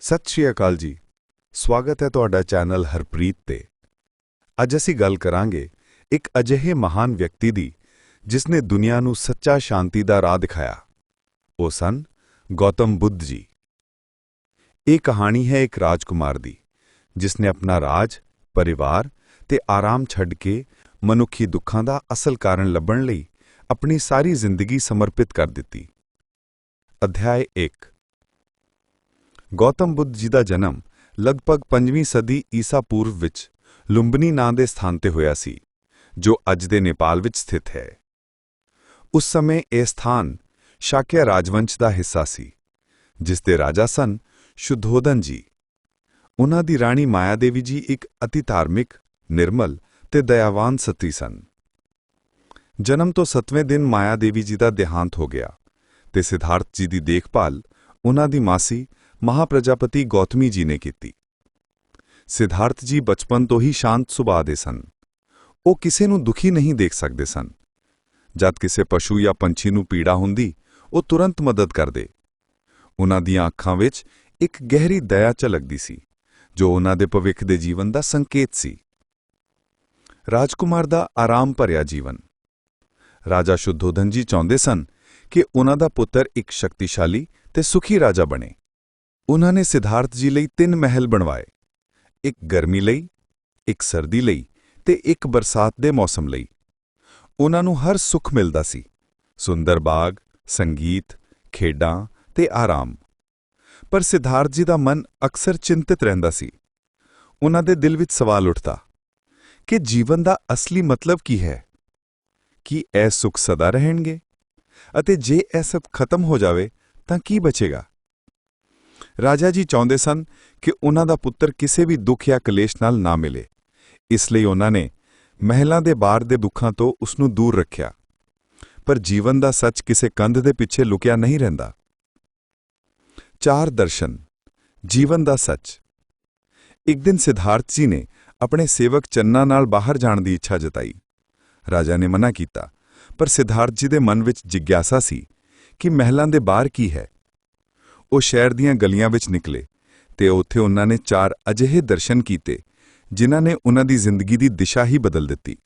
ਸਤਿ ਸ਼੍ਰੀ ਅਕਾਲ ਜੀ। ਸਵਾਗਤ ਹੈ ਤੁਹਾਡਾ ਚੈਨਲ ਹਰਪ੍ਰੀਤ ਤੇ। ਅੱਜ ਅਸੀਂ ਗੱਲ ਕਰਾਂਗੇ ਇੱਕ ਅਜਿਹੇ ਮਹਾਨ ਵਿਅਕਤੀ ਦੀ ਜਿਸ ਨੇ ਦੁਨੀਆ ਨੂੰ ਸੱਚਾ ਸ਼ਾਂਤੀ ਦਾ ਰਾਹ ਦਿਖਾਇਆ। ਉਹ ਸਨ ਗੌਤਮ ਬੁੱਧ ਜੀ। ਇਹ ਕਹਾਣੀ ਹੈ ਇੱਕ ਰਾਜਕੁਮਾਰ ਦੀ ਜਿਸ ਨੇ ਆਪਣਾ ਰਾਜ, ਪਰਿਵਾਰ ਤੇ ਆਰਾਮ ਛੱਡ ਕੇ ਮਨੁੱਖੀ ਦੁੱਖਾਂ ਦਾ ਅਸਲ ਕਾਰਨ ਲੱਭਣ ਲਈ ਆਪਣੀ ਸਾਰੀ ਜ਼ਿੰਦਗੀ ਸਮਰਪਿਤ ਕਰ ਦਿੱਤੀ। ਅਧਿਆਇ 1 ਗੌਤਮ ਬੁੱਧ ਜੀ ਦਾ ਜਨਮ ਲਗਭਗ 5ਵੀਂ ਸਦੀ ਈਸਾ ਪੂਰਵ ਵਿੱਚ ਲੁੰਬਨੀ ਨਾਂ ਦੇ ਸਥਾਨ ਤੇ ਹੋਇਆ ਸੀ, ਜੋ ਅੱਜ ਦੇ ਨੇਪਾਲ ਵਿੱਚ ਸਥਿਤ ਹੈ। ਉਸ ਸਮੇਂ ਇਹ ਸਥਾਨ ਸ਼ਾਕਿਆ ਰਾਜਵੰਸ਼ ਦਾ ਹਿੱਸਾ ਸੀ, ਜਿਸ ਦੇ ਰਾਜਾ ਸਨ ਸ਼ੁੱਧੋਦਨ ਜੀ। ਉਹਨਾਂ ਦੀ ਰਾਣੀ ਮਾਇਆ ਦੇਵੀ ਜੀ ਇੱਕ ਅਤੀ ਧਾਰਮਿਕ, ਨਿਰਮਲ ਤੇ ਦਇਆਵਾਨ ਸਤੀ ਸਨ। ਜਨਮ ਤੋਂ 7ਵੇਂ ਦਿਨ ਮਾਇਆ ਦੇਵੀ ਜੀ ਦਾ ਦੇਹਾਂਤ ਹੋ ਗਿਆ ਤੇ ਸਿਧਾਰਥ ਜੀ ਦੀ ਦੇਖਭਾਲ ਉਹਨਾਂ ਦੀ ਮਾਸੀ ਮਹਾਪ੍ਰਜਾਪਤੀ ਗੌਤਮੀ ਜੀ ਨੇ ਕੀਤੀ। ਸਿਧਾਰਥ ਜੀ ਬਚਪਨ ਤੋਂ ਹੀ ਸ਼ਾਂਤ ਸੁਭਾਅ ਦੇ ਸਨ। ਉਹ ਕਿਸੇ ਨੂੰ ਦੁਖੀ ਨਹੀਂ ਦੇਖ ਸਕਦੇ ਸਨ। ਜਦ ਕਿਸੇ ਪਸ਼ੂ ਜਾਂ ਪੰਛੀ ਨੂੰ ਪੀੜਾ ਹੁੰਦੀ, ਉਹ ਤੁਰੰਤ ਮਦਦ ਕਰਦੇ। ਉਹਨਾਂ ਦੀਆਂ ਅੱਖਾਂ ਵਿੱਚ ਇੱਕ ਗਹਿਰੀ ਦਇਆ ਝਲਕਦੀ ਸੀ, ਜੋ ਉਹਨਾਂ ਦੇ ਭਵਿੱਖ ਦੇ ਜੀਵਨ ਦਾ ਸੰਕੇਤ ਸੀ। ਰਾਜਕੁਮਾਰ ਦਾ ਆਰਾਮ ਭਰਿਆ ਜੀਵਨ। ਰਾਜਾ ਸ਼ੁੱਧੋਧਨ ਜੀ ਚਾਹੁੰਦੇ ਸਨ ਕਿ ਉਹਨਾਂ ਦਾ ਪੁੱਤਰ ਇੱਕ ਸ਼ਕਤੀਸ਼ਾਲੀ ਤੇ ਸੁਖੀ ਰਾਜਾ ਬਣੇ। ਉਹਨਾਂ ਨੇ ਸਿਧਾਰਥ ਜੀ ਲਈ ਤਿੰਨ ਮਹਿਲ ਬਣਵਾਏ। ਇੱਕ ਗਰਮੀ ਲਈ, ਇੱਕ ਸਰਦੀ ਲਈ ਤੇ ਇੱਕ ਬਰਸਾਤ ਦੇ ਮੌਸਮ ਲਈ। ਉਹਨਾਂ ਨੂੰ ਹਰ ਸੁੱਖ ਮਿਲਦਾ ਸੀ। ਸੁੰਦਰ ਬਾਗ, ਸੰਗੀਤ, ਖੇਡਾਂ ਤੇ ਆਰਾਮ। ਪਰ ਸਿਧਾਰਥ ਜੀ ਦਾ ਮਨ ਅਕਸਰ ਚਿੰਤਿਤ ਰਹਿੰਦਾ ਸੀ। ਉਹਨਾਂ ਦੇ ਦਿਲ ਵਿੱਚ ਸਵਾਲ ਉੱਠਦਾ, ਕਿ ਜੀਵਨ ਦਾ ਅਸਲੀ ਮਤਲਬ ਕੀ ਹੈ? ਕੀ ਇਹ ਸੁੱਖ ਸਦਾ ਰਹਿਣਗੇ? ਅਤੇ ਜੇ ਇਹ ਸਭ ਖਤਮ ਹੋ ਜਾਵੇ ਤਾਂ ਕੀ ਬਚੇਗਾ? ਰਾਜਾ ਜੀ ਚਾਹੁੰਦੇ ਸਨ ਕਿ ਉਹਨਾਂ ਦਾ ਪੁੱਤਰ ਕਿਸੇ ਵੀ ਦੁੱਖ ਜਾਂ ਕਲੇਸ਼ ਨਾਲ ਨਾ ਮਿਲੇ। ਇਸ ਲਈ ਉਹਨਾਂ ਨੇ ਮਹਿਲਾਂ ਦੇ ਬਾਹਰ ਦੇ ਦੁੱਖਾਂ ਤੋਂ ਉਸ ਨੂੰ ਦੂਰ ਰੱਖਿਆ। ਪਰ ਜੀਵਨ ਦਾ ਸੱਚ ਕਿਸੇ ਕੰਧ ਦੇ ਪਿੱਛੇ ਲੁਕਿਆ ਨਹੀਂ ਰਹਿੰਦਾ। ਚਾਰ ਦਰਸ਼ਨ। ਜੀਵਨ ਦਾ ਸੱਚ। ਇੱਕ ਦਿਨ ਸਿਧਾਰਥ ਜੀ ਨੇ ਆਪਣੇ ਸੇਵਕ ਚੰਨਾ ਨਾਲ ਬਾਹਰ ਜਾਣ ਦੀ ਇੱਛਾ ਜਤਾਈ। ਰਾਜਾ ਨੇ ਮਨਾ ਕੀਤਾ, ਪਰ ਸਿਧਾਰਥ ਜੀ ਦੇ ਮਨ ਵਿੱਚ ਜਿਗਿਆਸਾ ਸੀ ਕਿ ਮਹਿਲਾਂ ਦੇ ਬਾਹਰ ਕੀ ਹੈ। ਉਹ ਸ਼ਹਿਰ ਦੀਆਂ ਗਲੀਆਂ ਵਿੱਚ ਨਿਕਲੇ ਤੇ ਉੱਥੇ ਉਹਨਾਂ ਨੇ ਚਾਰ ਅਜਿਹੇ ਦਰਸ਼ਨ ਕੀਤੇ, ਜਿਨ੍ਹਾਂ ਨੇ ਉਹਨਾਂ ਦੀ ਜ਼ਿੰਦਗੀ ਦੀ ਦਿਸ਼ਾ ਹੀ ਬਦਲ ਦਿੱਤੀ।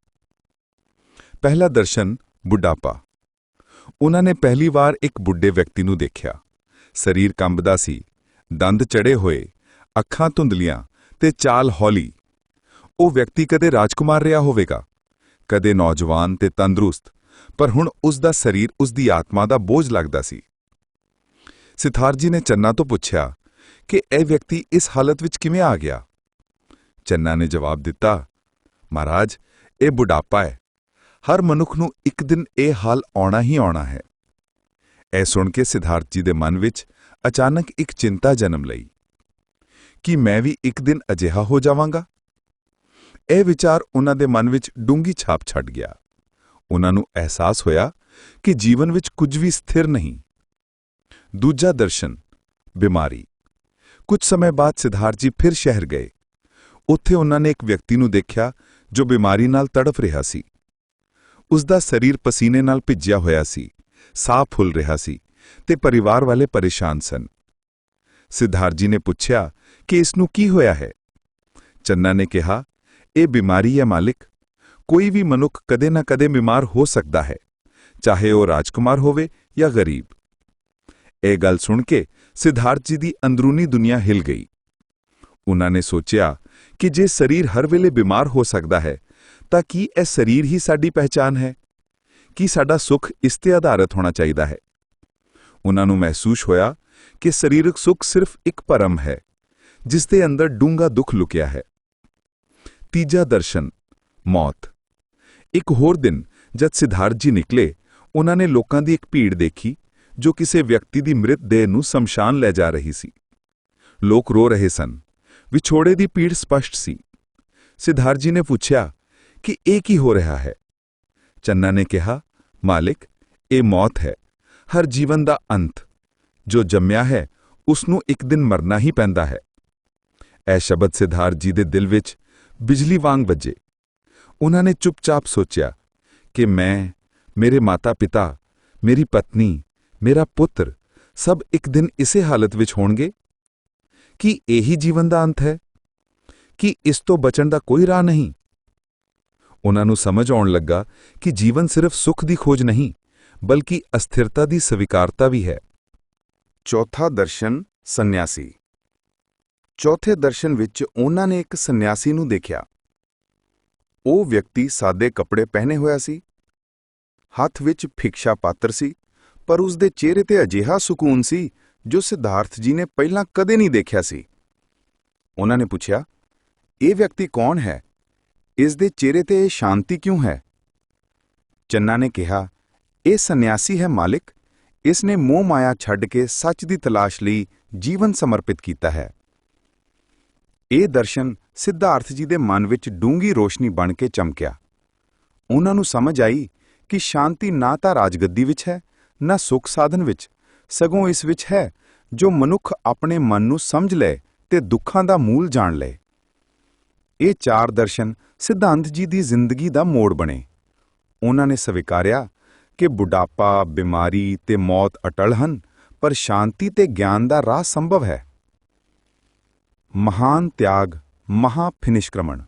ਪਹਿਲਾ ਦਰਸ਼ਨ, ਬੁੱਢਾਪਾ। ਉਹਨਾਂ ਨੇ ਪਹਿਲੀ ਵਾਰ ਇੱਕ ਬੁੱਢੇ ਵਿਅਕਤੀ ਨੂੰ ਦੇਖਿਆ। ਸਰੀਰ ਕੰਬਦਾ ਸੀ, ਦੰਦ ਚੜੇ ਹੋਏ, ਅੱਖਾਂ ਧੁੰਦਲੀਆਂ ਤੇ ਚਾਲ ਹੌਲੀ। ਉਹ ਵਿਅਕਤੀ ਕਦੇ ਰਾਜਕੁਮਾਰ ਰਿਹਾ ਹੋਵੇਗਾ, ਕਦੇ ਨੌਜਵਾਨ ਤੇ ਤੰਦਰੁਸਤ, ਪਰ ਹੁਣ ਉਸ ਦਾ ਸਰੀਰ ਉਸ ਦੀ ਆਤਮਾ ਦਾ ਬੋਝ ਲੱਗਦਾ ਸੀ। ਸਿਥਾਰ ਜੀ ਨੇ ਚੰਨਾ ਤੋਂ ਪੁੱਛਿਆ ਕਿ ਇਹ ਵਿਅਕਤੀ ਇਸ ਹਾਲਤ ਵਿੱਚ ਕਿਵੇਂ ਆ ਗਿਆ? ਚੰਨਾ ਨੇ ਜਵਾਬ ਦਿੱਤਾ, ਮਹਾਰਾਜ, ਇਹ ਬੁਢਾਪਾ ਹੈ। ਹਰ ਮਨੁੱਖ ਨੂੰ ਇੱਕ ਦਿਨ ਇਹ ਹਾਲ ਆਉਣਾ ਹੀ ਆਉਣਾ ਹੈ। ਇਹ ਸੁਣ ਕੇ ਸਿਧਾਰਥ ਜੀ ਦੇ ਮਨ ਵਿੱਚ ਅਚਾਨਕ ਇੱਕ ਚਿੰਤਾ ਜਨਮ ਲਈ। ਕਿ ਮੈਂ ਵੀ ਇੱਕ ਦਿਨ ਅਜਿਹਾ ਹੋ ਜਾਵਾਂਗਾ? ਇਹ ਵਿਚਾਰ ਉਹਨਾਂ ਦੇ ਮਨ ਵਿੱਚ ਡੂੰਗੀ ਛਾਪ ਛੱਡ ਗਿਆ। ਉਹਨਾਂ ਨੂੰ ਅਹਿਸਾਸ ਹੋਇਆ ਕਿ ਜੀਵਨ ਵਿੱਚ ਕੁਝ ਵੀ ਸਥਿਰ ਨਹੀਂ। ਦੂਜਾ ਦਰਸ਼ਨ, ਬਿਮਾਰੀ। ਕੁਝ ਸਮੇਂ ਬਾਅਦ ਸਿਧਾਰਥ ਜੀ ਫਿਰ ਸ਼ਹਿਰ ਗਏ। ਉੱਥੇ ਉਹਨਾਂ ਨੇ ਇੱਕ ਵਿਅਕਤੀ ਨੂੰ ਦੇਖਿਆ ਜੋ ਬਿਮਾਰੀ ਨਾਲ ਤੜਫ ਰਿਹਾ ਸੀ। ਉਸ ਦਾ ਸਰੀਰ ਪਸੀਨੇ ਨਾਲ ਭਿੱਜਿਆ ਹੋਇਆ ਸੀ, ਸਾਹ ਫੁੱਲ ਰਿਹਾ ਸੀ ਤੇ ਪਰਿਵਾਰ ਵਾਲੇ ਪਰੇਸ਼ਾਨ ਸਨ। ਸਿਧਾਰਥ ਜੀ ਨੇ ਪੁੱਛਿਆ ਕਿ ਇਸ ਨੂੰ ਕੀ ਹੋਇਆ ਹੈ? ਚੰਨਾ ਨੇ ਕਿਹਾ, ਇਹ ਬਿਮਾਰੀ ਹੈ ਮਾਲਿਕ। ਕੋਈ ਵੀ ਮਨੁੱਖ ਕਦੇ ਨਾ ਕਦੇ ਬਿਮਾਰ ਹੋ ਸਕਦਾ ਹੈ, ਚਾਹੇ ਉਹ ਰਾਜਕੁਮਾਰ ਹੋਵੇ ਜਾਂ ਗਰੀਬ। ਇਹ ਗੱਲ ਸੁਣ ਕੇ ਸਿਧਾਰਥ ਜੀ ਦੀ ਅੰਦਰੂਨੀ ਦੁਨੀਆ ਹਿਲ ਗਈ। ਉਹਨਾਂ ਨੇ ਸੋਚਿਆ ਕਿ ਜੇ ਸਰੀਰ ਹਰ ਵੇਲੇ ਬਿਮਾਰ ਹੋ ਸਕਦਾ ਹੈ, ਤਾਂ ਕੀ ਇਹ ਸਰੀਰ ਹੀ ਸਾਡੀ ਪਹਿਚਾਨ ਹੈ? ਕੀ ਸਾਡਾ ਸੁੱਖ ਇਸ ਤੇ ਆਧਾਰਿਤ ਹੋਣਾ ਚਾਹੀਦਾ ਹੈ? ਉਹਨਾਂ ਨੂੰ ਮਹਿਸੂਸ ਹੋਇਆ ਕਿ ਸਰੀਰਕ ਸੁੱਖ ਸਿਰਫ ਇੱਕ ਭਰਮ ਹੈ, ਜਿਸ ਦੇ ਅੰਦਰ ਡੂੰਘਾ ਦੁੱਖ ਲੁਕਿਆ ਹੈ। ਤੀਜਾ ਦਰਸ਼ਨ, ਮੌਤ। ਇੱਕ ਹੋਰ ਦਿਨ ਜਦ ਸਿਧਾਰਥ ਜੀ ਨਿਕਲੇ, ਉਹਨਾਂ ਨੇ ਲੋਕਾਂ ਦੀ ਇੱਕ ਭੀੜ ਦੇਖੀ। ਜੋ ਕਿਸੇ ਵਿਅਕਤੀ ਦੀ ਮ੍ਰਿਤ ਦੇਹ ਨੂੰ ਸ਼ਮਸ਼ਾਨ ਲੈ ਜਾ ਰਹੀ ਸੀ। ਲੋਕ ਰੋ ਰਹੇ ਸਨ। ਵਿਛੋੜੇ ਦੀ ਪੀੜ ਸਪਸ਼ਟ ਸੀ। ਸਿਧਾਰਥ ਜੀ ਨੇ ਪੁੱਛਿਆ ਕਿ ਇਹ ਕੀ ਹੋ ਰਿਹਾ ਹੈ? ਚੰਨਾ ਨੇ ਕਿਹਾ, ਮਾਲਿਕ, ਇਹ ਮੌਤ ਹੈ। ਹਰ ਜੀਵਨ ਦਾ ਅੰਤ। ਜੋ ਜੰਮਿਆ ਹੈ, ਉਸ ਨੂੰ ਇੱਕ ਦਿਨ ਮਰਨਾ ਹੀ ਪੈਂਦਾ ਹੈ। ਇਹ ਸ਼ਬਦ ਸਿਧਾਰਥ ਜੀ ਦੇ ਦਿਲ ਵਿੱਚ ਬਿਜਲੀ ਵਾਂਗ ਵੱਜੇ। ਉਹਨਾਂ ਨੇ ਚੁੱਪਚਾਪ ਸੋਚਿਆ ਕਿ ਮੈਂ, ਮੇਰੇ ਮਾਤਾ-ਪਿਤਾ, ਮੇਰੀ ਪਤਨੀ ਮੇਰਾ ਪੁੱਤਰ, ਸਭ ਇੱਕ ਦਿਨ ਇਸੇ ਹਾਲਤ ਵਿੱਚ ਹੋਣਗੇ? ਕੀ ਇਹੀ ਜੀਵਨ ਦਾ ਅੰਤ ਹੈ? ਕਿ ਇਸ ਤੋਂ ਬਚਣ ਦਾ ਕੋਈ ਰਾਹ ਨਹੀਂ? ਉਹਨਾਂ ਨੂੰ ਸਮਝ ਆਉਣ ਲੱਗਾ ਕਿ ਜੀਵਨ ਸਿਰਫ ਸੁੱਖ ਦੀ ਖੋਜ ਨਹੀਂ, ਬਲਕਿ ਅਸਥਿਰਤਾ ਦੀ ਸਵੀਕਾਰਤਾ ਵੀ ਹੈ। ਚੌਥਾ ਦਰਸ਼ਨ, ਸੰਨਿਆਸੀ। ਚੌਥੇ ਦਰਸ਼ਨ ਵਿੱਚ ਉਹਨਾਂ ਨੇ ਇੱਕ ਸੰਨਿਆਸੀ ਨੂੰ ਦੇਖਿਆ। ਉਹ ਵਿਅਕਤੀ ਸਾਦੇ ਕੱਪੜੇ ਪਹਿਨੇ ਹੋਇਆ ਸੀ, ਹੱਥ ਵਿੱਚ ਭਿਕਸ਼ਾ ਪਾਤਰ ਸੀ ਪਰ ਉਸ ਦੇ ਚਿਹਰੇ ਤੇ ਅਜਿਹਾ ਸਕੂਨ ਸੀ ਜੋ ਸਿਧਾਰਥ ਜੀ ਨੇ ਪਹਿਲਾਂ ਕਦੇ ਨਹੀਂ ਦੇਖਿਆ ਸੀ। ਉਹਨਾਂ ਨੇ ਪੁੱਛਿਆ, ਇਹ ਵਿਅਕਤੀ ਕੌਣ ਹੈ? ਇਸ ਦੇ ਚਿਹਰੇ ਤੇ ਇਹ ਸ਼ਾਂਤੀ ਕਿਉਂ ਹੈ? ਚੰਨਾ ਨੇ ਕਿਹਾ, ਇਹ ਸੰਨਿਆਸੀ ਹੈ ਮਾਲਿਕ। ਇਸ ਨੇ ਮੋਹ ਮਾਇਆ ਛੱਡ ਕੇ ਸੱਚ ਦੀ ਤਲਾਸ਼ ਲਈ ਜੀਵਨ ਸਮਰਪਿਤ ਕੀਤਾ ਹੈ। ਇਹ ਦਰਸ਼ਨ ਸਿਧਾਰਥ ਜੀ ਦੇ ਮਨ ਵਿੱਚ ਡੂੰਗੀ ਰੋਸ਼ਨੀ ਬਣ ਕੇ ਚਮਕਿਆ। ਉਹਨਾਂ ਨੂੰ ਸਮਝ ਆਈ ਕਿ ਸ਼ਾਂਤੀ ਨਾ ਤਾਂ ਰਾਜਗੱਦੀ ਵਿੱਚ ਹੈ ਨਾ ਸੁੱਖ ਸਾਧਨ ਵਿੱਚ। ਸਗੋਂ ਇਸ ਵਿੱਚ ਹੈ, ਜੋ ਮਨੁੱਖ ਆਪਣੇ ਮਨ ਨੂੰ ਸਮਝ ਲਏ ਤੇ ਦੁੱਖਾਂ ਦਾ ਮੂਲ ਜਾਣ ਲਏ ਇਹ ਚਾਰ ਦਰਸ਼ਨ ਸਿਧਾਂਤ ਜੀ ਦੀ ਜ਼ਿੰਦਗੀ ਦਾ ਮੋੜ ਬਣੇ। ਉਹਨਾਂ ਨੇ ਸਵੀਕਾਰਿਆ ਕਿ ਬੁਢਾਪਾ, ਬਿਮਾਰੀ ਤੇ ਮੌਤ ਅਟਲ ਹਨ, ਪਰ ਸ਼ਾਂਤੀ ਤੇ ਗਿਆਨ ਦਾ ਰਾਹ ਸੰਭਵ ਹੈ। ਮਹਾਨ ਤਿਆਗ, ਮਹਾ ਫਿਨਿਸ਼ਕ੍ਰਮਣ।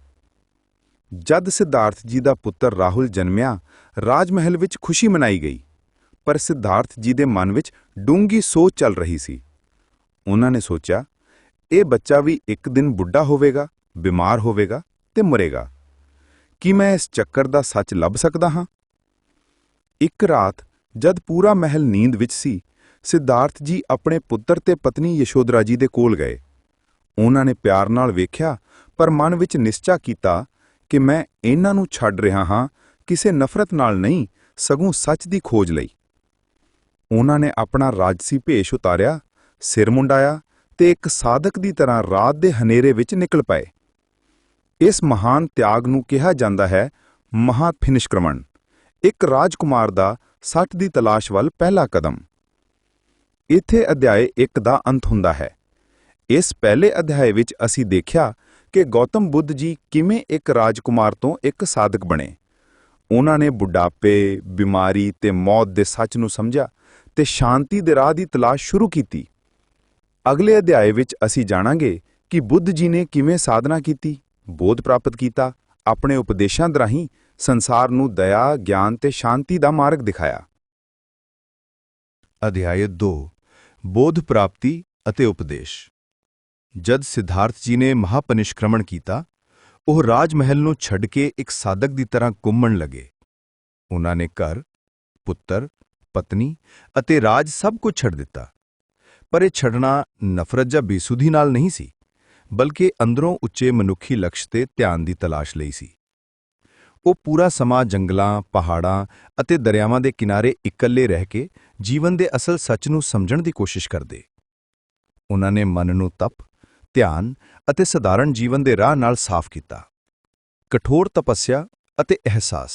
ਜਦ ਸਿਧਾਰਥ ਜੀ ਦਾ ਪੁੱਤਰ ਰਾਹੁਲ ਜਨਮਿਆ ਰਾਜ ਮਹਿਲ ਵਿੱਚ ਖੁਸ਼ੀ ਮਨਾਈ ਗਈ। ਪਰ ਸਿਧਾਰਥ ਜੀ ਦੇ ਮਨ ਵਿੱਚ ਡੂੰਗੀ ਸੋਚ ਚੱਲ ਰਹੀ ਸੀ। ਉਹਨਾਂ ਨੇ ਸੋਚਿਆ, ਇਹ ਬੱਚਾ ਵੀ ਇੱਕ ਦਿਨ ਬੁੱਢਾ ਹੋਵੇਗਾ, ਬਿਮਾਰ ਹੋਵੇਗਾ ਤੇ ਮਰੇਗਾ। ਕੀ ਮੈਂ ਇਸ ਚੱਕਰ ਦਾ ਸੱਚ ਲੱਭ ਸਕਦਾ ਹਾਂ? ਇੱਕ ਰਾਤ ਜਦ ਪੂਰਾ ਮਹਿਲ ਨੀਂਦ ਵਿੱਚ ਸੀ, ਸਿਧਾਰਥ ਜੀ ਆਪਣੇ ਪੁੱਤਰ ਤੇ ਪਤਨੀ ਯਸ਼ੋਦਰਾ ਜੀ ਦੇ ਕੋਲ ਗਏ। ਉਹਨਾਂ ਨੇ ਪਿਆਰ ਨਾਲ ਵੇਖਿਆ, ਪਰ ਮਨ ਵਿੱਚ ਨਿਸ਼ਚਾ ਕੀਤਾ ਕਿ ਮੈਂ ਇਹਨਾਂ ਨੂੰ ਛੱਡ ਰਿਹਾ ਹਾਂ, ਕਿਸੇ ਨਫ਼ਰਤ ਨਾਲ ਨਹੀਂ, ਸਗੋਂ ਸੱਚ ਦੀ ਖੋਜ ਲਈ। ਉਹਨਾਂ ਨੇ ਆਪਣਾ ਰਾਜਸੀ ਭੇਸ਼ ਉਤਾਰਿਆ, ਸਿਰ ਮੁੰਡਾਇਆ ਤੇ ਇੱਕ ਸਾਧਕ ਦੀ ਤਰ੍ਹਾਂ ਰਾਤ ਦੇ ਹਨੇਰੇ ਵਿੱਚ ਨਿਕਲ ਪਏ। ਇਸ ਮਹਾਨ ਤਿਆਗ ਨੂੰ ਕਿਹਾ ਜਾਂਦਾ ਹੈ ਮਹਾ ਫਿਨਿਸ਼ਕ੍ਰਮਣ, ਇੱਕ ਰਾਜਕੁਮਾਰ ਦਾ ਸੱਚ ਦੀ ਤਲਾਸ਼ ਵੱਲ ਪਹਿਲਾ ਕਦਮ। ਇੱਥੇ ਅਧਿਆਇ 1 ਦਾ ਅੰਤ ਹੁੰਦਾ ਹੈ। ਇਸ ਪਹਿਲੇ ਅਧਿਆਇ ਵਿੱਚ ਅਸੀਂ ਦੇਖਿਆ ਕਿ ਗੌਤਮ ਬੁੱਧ ਜੀ ਕਿਵੇਂ ਇੱਕ ਰਾਜਕੁਮਾਰ ਤੋਂ ਇੱਕ ਸਾਧਕ ਬਣੇ। ਉਹਨਾਂ ਨੇ ਬੁਢਾਪੇ, ਬਿਮਾਰੀ ਤੇ ਮੌਤ ਦੇ ਸੱਚ ਨੂੰ ਸਮਝਿਆ ਤੇ ਸ਼ਾਂਤੀ ਦੇ ਰਾਹ ਦੀ ਤਲਾਸ਼ ਸ਼ੁਰੂ ਕੀਤੀ। ਅਗਲੇ ਅਧਿਆਏ ਵਿੱਚ ਅਸੀਂ ਜਾਣਾਂਗੇ ਕਿ ਬੁੱਧ ਜੀ ਨੇ ਕਿਵੇਂ ਸਾਧਨਾ ਕੀਤੀ, ਬੋਧ ਪ੍ਰਾਪਤ ਕੀਤਾ, ਆਪਣੇ ਉਪਦੇਸ਼ਾਂ ਦਰਾਹੀਂ ਸੰਸਾਰ ਨੂੰ ਦਇਆ, ਗਿਆਨ ਤੇ ਸ਼ਾਂਤੀ ਦਾ ਮਾਰਗ ਦਿਖਾਇਆ। ਅਧਿਆਇ 2 ਬੋਧ ਪ੍ਰਾਪਤੀ ਅਤੇ ਉਪਦੇਸ਼। ਜਦ ਸਿਧਾਰਥ ਜੀ ਨੇ ਮਹਾਪਨਿਸ਼ਕ੍ਰਮਣ ਕੀਤਾ, ਉਹ ਰਾਜ ਮਹਿਲ ਨੂੰ ਛੱਡ ਕੇ ਇੱਕ ਸਾਧਕ ਦੀ ਤਰ੍ਹਾਂ ਘੁੰਮਣ ਲੱਗੇ। ਉਹਨਾਂ ਨੇ ਘਰ, ਪੁੱਤਰ ਪਤਨੀ ਅਤੇ ਰਾਜ ਸਭ ਕੁਝ ਛੱਡ ਦਿੱਤਾ। ਪਰ ਇਹ ਛੱਡਣਾ ਨਫ਼ਰਤ ਜਾਂ ਬੇਸੁਧੀ ਨਾਲ ਨਹੀਂ ਸੀ, ਬਲਕਿ ਅੰਦਰੋਂ ਉੱਚੇ ਮਨੁੱਖੀ ਲਕਸ਼ ਤੇ ਧਿਆਨ ਦੀ ਤਲਾਸ਼ ਲਈ ਸੀ। ਉਹ ਪੂਰਾ ਸਮਾਂ ਜੰਗਲਾਂ, ਪਹਾੜਾਂ ਅਤੇ ਦਰਿਆਵਾਂ ਦੇ ਕਿਨਾਰੇ ਇਕੱਲੇ ਰਹਿ ਕੇ ਜੀਵਨ ਦੇ ਅਸਲ ਸੱਚ ਨੂੰ ਸਮਝਣ ਦੀ ਕੋਸ਼ਿਸ਼ ਕਰਦੇ। ਉਹਨਾਂ ਨੇ ਮਨ ਨੂੰ ਤਪ, ਧਿਆਨ ਅਤੇ ਸਧਾਰਨ ਜੀਵਨ ਦੇ ਰਾਹ ਨਾਲ ਸਾਫ਼ ਕੀਤਾ। ਕਠੋਰ ਤਪੱਸਿਆ ਅਤੇ ਅਹਿਸਾਸ।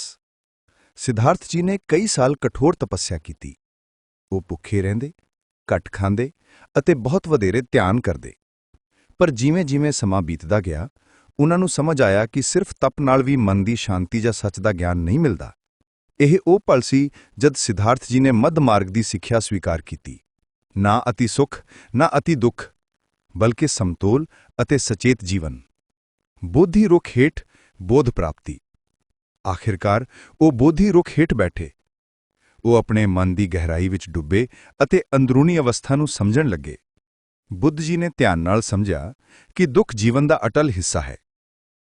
ਸਿਧਾਰਥ ਜੀ ਨੇ ਕਈ ਸਾਲ ਕਠੋਰ ਤਪੱਸਿਆ ਕੀਤੀ। ਉਹ ਭੁੱਖੇ ਰਹਿੰਦੇ, ਘੱਟ ਖਾਂਦੇ ਅਤੇ ਬਹੁਤ ਵਧੇਰੇ ਧਿਆਨ ਕਰਦੇ। ਪਰ ਜਿਵੇਂ-ਜਿਵੇਂ ਸਮਾਂ ਬੀਤਦਾ ਗਿਆ, ਉਹਨਾਂ ਨੂੰ ਸਮਝ ਆਇਆ ਕਿ ਸਿਰਫ ਤਪ ਨਾਲ ਵੀ ਮਨ ਦੀ ਸ਼ਾਂਤੀ ਜਾਂ ਸੱਚ ਦਾ ਗਿਆਨ ਨਹੀਂ ਮਿਲਦਾ। ਇਹ ਉਹ ਪਲ ਸੀ ਜਦ ਸਿਧਾਰਥ ਜੀ ਨੇ ਮੱਧ ਮਾਰਗ ਦੀ ਸਿੱਖਿਆ ਸਵੀਕਾਰ ਕੀਤੀ। ਨਾ ਅਤੀ ਸੁਖ, ਨਾ ਅਤੀ ਦੁੱਖ, ਬਲਕਿ ਸਮਤੋਲ ਅਤੇ ਸਚੇਤ ਜੀਵਨ। ਬੋਧੀ ਰੁੱਖ ਹੇਠ ਬੋਧ ਪ੍ਰਾਪਤੀ। ਆਖਿਰਕਾਰ ਉਹ ਬੋਧੀ ਰੁੱਖ ਹੇਠ ਬੈਠੇ। ਉਹ ਆਪਣੇ ਮਨ ਦੀ ਗਹਿਰਾਈ ਵਿੱਚ ਡੁੱਬੇ ਅਤੇ ਅੰਦਰੂਨੀ ਅਵਸਥਾ ਨੂੰ ਸਮਝਣ ਲੱਗੇ। ਬੁੱਧ ਜੀ ਨੇ ਧਿਆਨ ਨਾਲ ਸਮਝਿਆ ਕਿ ਦੁੱਖ ਜੀਵਨ ਦਾ ਅਟਲ ਹਿੱਸਾ ਹੈ।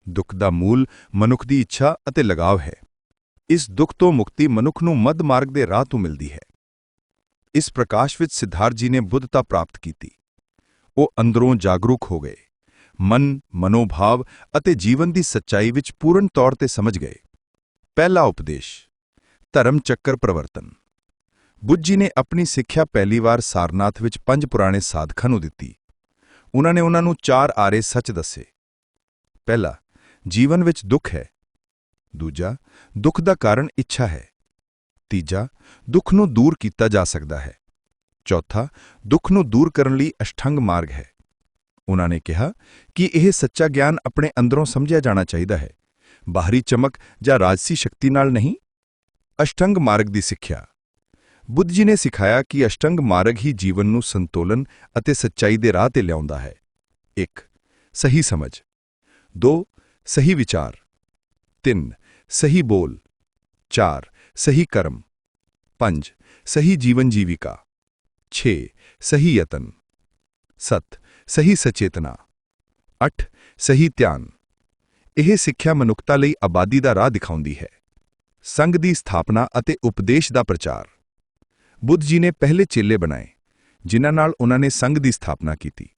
ਦੁੱਖ ਦਾ ਮੂਲ ਮਨੁੱਖ ਦੀ ਇੱਛਾ ਅਤੇ ਲਗਾਵ ਹੈ। ਇਸ ਦੁੱਖ ਤੋਂ ਮੁਕਤੀ ਮਨੁੱਖ ਨੂੰ ਮੱਧ ਮਾਰਗ ਦੇ ਰਾਹ ਤੋਂ ਮਿਲਦੀ ਹੈ। ਇਸ ਪ੍ਰਕਾਸ਼ ਵਿੱਚ ਸਿਧਾਰਥ ਜੀ ਨੇ ਬੁੱਧਤਾ ਪ੍ਰਾਪਤ ਕੀਤੀ। ਉਹ ਅੰਦਰੋਂ ਜਾਗਰੂਕ ਹੋ ਗਏ। ਮਨ, ਮਨੋਭਾਵ ਅਤੇ ਜੀਵਨ ਦੀ ਸੱਚਾਈ ਵਿੱਚ ਪੂਰਨ ਤੌਰ ਤੇ ਸਮਝ ਗਏ। ਪਹਿਲਾ ਉਪਦੇਸ਼, ਧਰਮ ਚੱਕਰ ਪ੍ਰਵਰਤਨ। ਬੁੱਧ ਜੀ ਨੇ ਆਪਣੀ ਸਿੱਖਿਆ ਪਹਿਲੀ ਵਾਰ ਸਾਰਨਾਥ ਵਿੱਚ ਪੰਜ ਪੁਰਾਣੇ ਸਾਧਕਾਂ ਨੂੰ ਦਿੱਤੀ। ਉਹਨਾਂ ਨੇ ਉਹਨਾਂ ਨੂੰ ਚਾਰ ਆਰੇ ਸੱਚ ਦੱਸੇ। ਪਹਿਲਾ, ਜੀਵਨ ਵਿੱਚ ਦੁੱਖ ਹੈ। ਦੂਜਾ, ਦੁੱਖ ਦਾ ਕਾਰਨ ਇੱਛਾ ਹੈ। ਤੀਜਾ, ਦੁੱਖ ਨੂੰ ਦੂਰ ਕੀਤਾ ਜਾ ਸਕਦਾ ਹੈ। ਚੌਥਾ, ਦੁੱਖ ਨੂੰ ਦੂਰ ਕਰਨ ਲਈ ਅਸ਼ਟੰਗ ਮਾਰਗ ਹੈ। ਉਹਨਾਂ ਨੇ ਕਿਹਾ ਕਿ ਇਹ ਸੱਚਾ ਗਿਆਨ ਆਪਣੇ ਅੰਦਰੋਂ ਸਮਝਿਆ ਜਾਣਾ ਚਾਹੀਦਾ ਹੈ। ਬਾਹਰੀ ਚਮਕ ਜਾਂ ਰਾਜਸੀ ਸ਼ਕਤੀ ਨਾਲ ਨਹੀਂ? ਅਸ਼ਟੰਗ ਮਾਰਗ ਦੀ ਸਿੱਖਿਆ। ਬੁੱਧ ਜੀ ਨੇ ਸਿਖਾਇਆ ਕਿ ਅਸ਼ਟੰਗ ਮਾਰਗ ਹੀ ਜੀਵਨ ਨੂੰ ਸੰਤੁਲਨ ਅਤੇ ਸੱਚਾਈ ਦੇ ਰਾਹ ਤੇ ਲਿਆਉਂਦਾ ਹੈ। 1 ਸਹੀ ਸਮਝ। 2 ਸਹੀ ਵਿਚਾਰ। 3 ਸਹੀ ਬੋਲ। 4 ਸਹੀ ਕਰਮ। 5 ਸਹੀ ਜੀਵਨ ਜੀਵਿਕਾ। 6 ਸਹੀ ਯਤਨ। 7 ਸਹੀ ਸਚੇਤਨਾ। 8 ਸਹੀ ਧਿਆਨ। ਇਹ ਸਿੱਖਿਆ ਮਨੁੱਖਤਾ ਲਈ ਆਬਾਦੀ ਦਾ ਰਾਹ ਦਿਖਾਉਂਦੀ ਹੈ। ਸੰਘ ਦੀ ਸਥਾਪਨਾ ਅਤੇ ਉਪਦੇਸ਼ ਦਾ ਪ੍ਰਚਾਰ। ਬੁੱਧ ਜੀ ਨੇ ਪਹਿਲੇ ਚੇਲੇ ਬਣਾਏ, ਜਿਨ੍ਹਾਂ ਨਾਲ ਉਹਨਾਂ ਨੇ ਸੰਘ ਦੀ ਸਥਾਪਨਾ ਕੀਤੀ।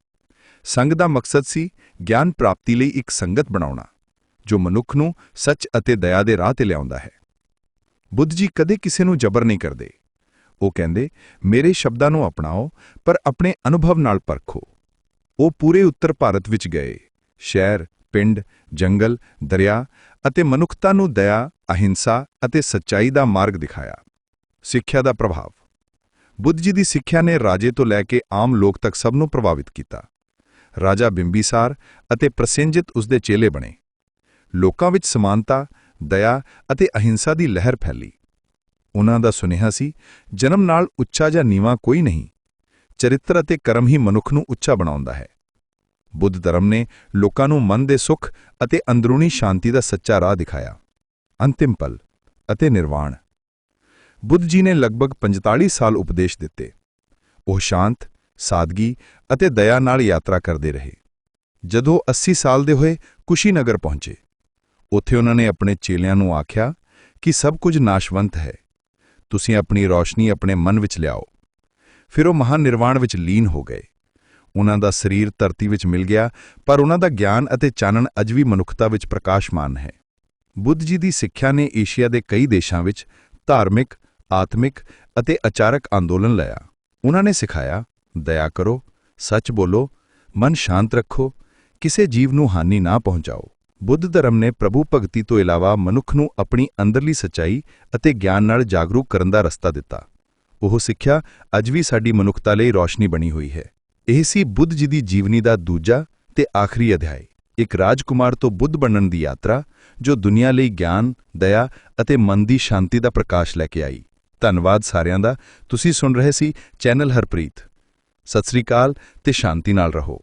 ਸੰਘ ਦਾ ਮਕਸਦ ਸੀ ਗਿਆਨ ਪ੍ਰਾਪਤੀ ਲਈ ਇੱਕ ਸੰਗਤ ਬਣਾਉਣਾ, ਜੋ ਮਨੁੱਖ ਨੂੰ ਸੱਚ ਅਤੇ ਦਇਆ ਦੇ ਰਾਹ ਤੇ ਲਿਆਉਂਦਾ ਹੈ। ਬੁੱਧ ਜੀ ਕਦੇ ਕਿਸੇ ਨੂੰ ਜ਼ਬਰ ਨਹੀਂ ਕਰਦੇ। ਉਹ ਕਹਿੰਦੇ, ਮੇਰੇ ਸ਼ਬਦਾਂ ਨੂੰ ਅਪਣਾਓ, ਪਰ ਆਪਣੇ ਅਨੁਭਵ ਨਾਲ ਪਰਖੋ। ਉਹ ਪੂਰੇ ਉੱਤਰ ਭਾਰਤ ਵਿੱਚ ਗਏ, ਸ਼ਹਿਰ ਪਿੰਡ, ਜੰਗਲ, ਦਰਿਆ ਅਤੇ ਮਨੁੱਖਤਾ ਨੂੰ ਦਇਆ, ਅਹਿੰਸਾ ਅਤੇ ਸੱਚਾਈ ਦਾ ਮਾਰਗ ਦਿਖਾਇਆ। ਸਿੱਖਿਆ ਦਾ ਪ੍ਰਭਾਵ। ਬੁੱਧ ਜੀ ਦੀ ਸਿੱਖਿਆ ਨੇ ਰਾਜੇ ਤੋਂ ਲੈ ਕੇ ਆਮ ਲੋਕ ਤੱਕ ਸਭ ਨੂੰ ਪ੍ਰਭਾਵਿਤ ਕੀਤਾ। ਰਾਜਾ ਬਿੰਬੀਸਾਰ ਅਤੇ ਪ੍ਰਸੇਨਜਿਤ ਉਸਦੇ ਚੇਲੇ ਬਣੇ। ਲੋਕਾਂ ਵਿੱਚ ਸਮਾਨਤਾ, ਦਇਆ ਅਤੇ ਅਹਿੰਸਾ ਦੀ ਲਹਿਰ ਫੈਲੀ। ਉਹਨਾਂ ਦਾ ਸੁਨੇਹਾ ਸੀ, ਜਨਮ ਨਾਲ ਉੱਚਾ ਜਾਂ ਨੀਵਾਂ ਕੋਈ ਨਹੀਂ। ਚਰਿੱਤਰ ਅਤੇ ਕਰਮ ਹੀ ਮਨੁੱਖ ਨੂੰ ਉੱਚਾ ਬਣਾਉਂਦਾ ਹੈ। ਬੁੱਧ ਧਰਮ ਨੇ ਲੋਕਾਂ ਨੂੰ ਮਨ ਦੇ ਸੁੱਖ ਅਤੇ ਅੰਦਰੂਨੀ ਸ਼ਾਂਤੀ ਦਾ ਸੱਚਾ ਰਾਹ ਦਿਖਾਇਆ। ਅੰਤਿਮ ਪਲ ਅਤੇ ਨਿਰਵਾਣ। ਬੁੱਧ ਜੀ ਨੇ ਲਗਭਗ 45 ਸਾਲ ਉਪਦੇਸ਼ ਦਿੱਤੇ। ਉਹ ਸ਼ਾਂਤ, ਸਾਦਗੀ ਅਤੇ ਦਇਆ ਨਾਲ ਯਾਤਰਾ ਕਰਦੇ ਰਹੇ। ਜਦੋਂ 80 ਸਾਲ ਦੇ ਹੋਏ ਕੁਸ਼ੀਨਗਰ ਪਹੁੰਚੇ, ਉੱਥੇ ਉਹਨਾਂ ਨੇ ਆਪਣੇ ਚੇਲਿਆਂ ਨੂੰ ਆਖਿਆ ਕਿ ਸਭ ਕੁਝ ਨਾਸ਼ਵੰਤ ਹੈ। ਤੁਸੀਂ ਆਪਣੀ ਰੌਸ਼ਨੀ ਆਪਣੇ ਮਨ ਵਿੱਚ ਲਿਆਓ। ਫਿਰ ਉਹ ਮਹਾਨ ਨਿਰਵਾਣ ਵਿੱਚ ਲੀਨ ਹੋ ਗਏ। ਉਹਨਾਂ ਦਾ ਸਰੀਰ ਧਰਤੀ ਵਿੱਚ ਮਿਲ ਗਿਆ, ਪਰ ਉਹਨਾਂ ਦਾ ਗਿਆਨ ਅਤੇ ਚਾਨਣ ਅਜ ਵੀ ਮਨੁੱਖਤਾ ਵਿੱਚ ਪ੍ਰਕਾਸ਼ਮਾਨ ਹੈ। ਬੁੱਧ ਜੀ ਦੀ ਸਿੱਖਿਆ ਨੇ ਏਸ਼ੀਆ ਦੇ ਕਈ ਦੇਸ਼ਾਂ ਵਿੱਚ ਧਾਰਮਿਕ, ਆਤਮਿਕ ਅਤੇ ਅਚਾਰਕ ਅੰਦੋਲਨ ਲਾਇਆ ਉਹਨਾਂ ਨੇ ਸਿਖਾਇਆ, ਦਇਆ ਕਰੋ, ਸੱਚ ਬੋਲੋ, ਮਨ ਸ਼ਾਂਤ ਰੱਖੋ, ਕਿਸੇ ਜੀਵ ਨੂੰ ਹਾਨੀ ਨਾ ਪਹੁੰਚਾਓ। ਬੁੱਧ ਧਰਮ ਨੇ ਪ੍ਰਭੂ ਭਗਤੀ ਤੋਂ ਇਲਾਵਾ ਮਨੁੱਖ ਨੂੰ ਆਪਣੀ ਅੰਦਰਲੀ ਸਚਾਈ ਅਤੇ ਗਿਆਨ ਨਾਲ ਜਾਗਰੂਕ ਕਰਨ ਦਾ ਰਸਤਾ ਦਿੱਤਾ। ਉਹ ਸਿੱਖਿਆ ਅੱਜ ਵੀ ਸਾਡੀ ਮਨੁੱਖਤਾ ਲਈ ਰੌਸ਼ਨੀ ਬਣੀ ਹੋਈ ਹੈ। ਇਹ ਸੀ ਬੁੱਧ ਜੀ ਦੀ ਜੀਵਨੀ ਦਾ ਦੂਜਾ ਤੇ ਆਖਰੀ ਅਧਿਆਇ। ਇੱਕ ਰਾਜਕੁਮਾਰ ਤੋਂ ਬੁੱਧ ਬਣਨ ਦੀ ਯਾਤਰਾ, ਜੋ ਦੁਨੀਆ ਲਈ ਗਿਆਨ, ਦਇਆ ਅਤੇ ਮਨ ਦੀ ਸ਼ਾਂਤੀ ਦਾ ਪ੍ਰਕਾਸ਼ ਲੈ ਕੇ ਆਈ। ਧੰਨਵਾਦ ਸਾਰਿਆਂ ਦਾ। ਤੁਸੀਂ ਸੁਣ ਰਹੇ ਸੀ ਚੈਨਲ ਹਰਪ੍ਰੀਤ। ਸਤਿ ਸ੍ਰੀ ਅਕਾਲ ਤੇ ਸ਼ਾਂਤੀ ਨਾਲ ਰਹੋ।